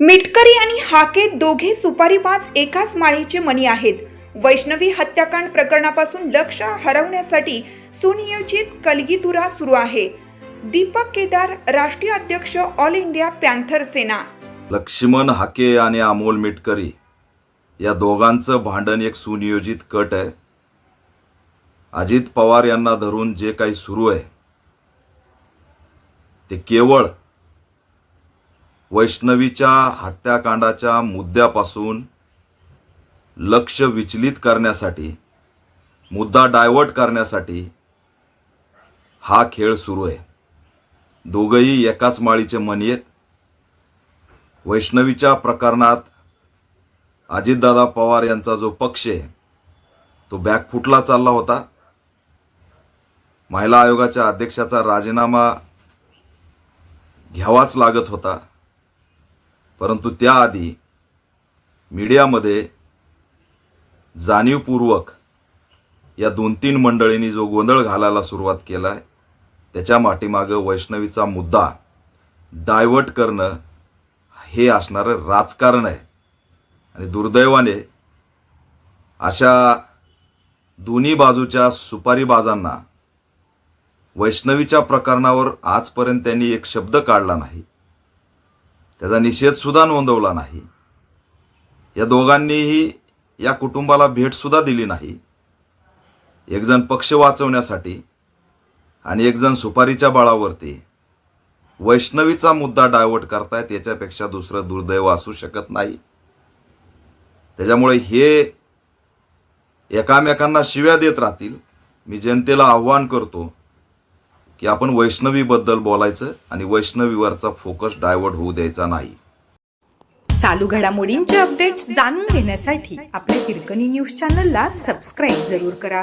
मिटकरी आणि हाके दोघे सुपारी पाच एकाच माळीचे मणी आहेत. वैष्णवी हत्याकांड प्रकरणापासून लक्ष हरवण्यासाठी सुनियोजित कलगीतुरा सुरू आहे. दीपक केदार राष्ट्रीय अध्यक्ष All India Panther Sena Laxman Hake आणि अमोल मिटकरी या दोघांचं भांडण एक सुनियोजित कट आहे. अजित पवार यांना धरून जे काही सुरू आहे ते केवळ वैष्णवीच्या हत्याकांडाच्या मुद्द्यापासून लक्ष विचलित करण्यासाठी मुद्दा डायव्हर्ट करण्यासाठी हा खेळ सुरू आहे. दोघंही एकाच माळीचे मणी आहेत वैष्णवीच्या प्रकरणात अजितदादा पवार यांचा जो पक्ष आहे तो बॅकफुटला चालला होता. महिला आयोगाच्या अध्यक्षाचा राजीनामा घ्यावाच लागत होता. परंतु त्याआधी मीडियामध्ये जाणीवपूर्वक या दोन तीन मंडळींनी जो गोंधळ घालायला सुरुवात केला आहे त्याच्या माठीमागं वैष्णवीचा मुद्दा डायव्हर्ट करणं हे असणारं राजकारण आहे. आणि दुर्दैवाने अशा दोन्ही बाजूच्या सुपारीबाजांना वैष्णवीच्या प्रकरणावर आजपर्यंत त्यांनी एक शब्द काढला नाही. त्याचा निषेधसुद्धा नोंदवला नाही. या दोघांनीही या कुटुंबाला भेटसुद्धा दिली नाही. एकजण पक्ष वाचवण्यासाठी आणि एकजण सुपारीच्या बळावरती. वैष्णवीचा मुद्दा डायव्हर्ट करतायत याच्यापेक्षा दुसरं दुर्दैव असू शकत नाही. त्याच्यामुळे हे एकामेकांना शिव्या देत राहतील. मी जनतेला आव्हान करतो की आपण वैष्णवीबद्दल बोलायचं आणि वैष्णवीवरचा फोकस डायव्हर्ट होऊ द्यायचा नाही. चालू घडामोडींचे अपडेट्स जाणून घेण्यासाठी आपल्या हिरकणी न्यूज चॅनलला सबस्क्राईब जरूर करा.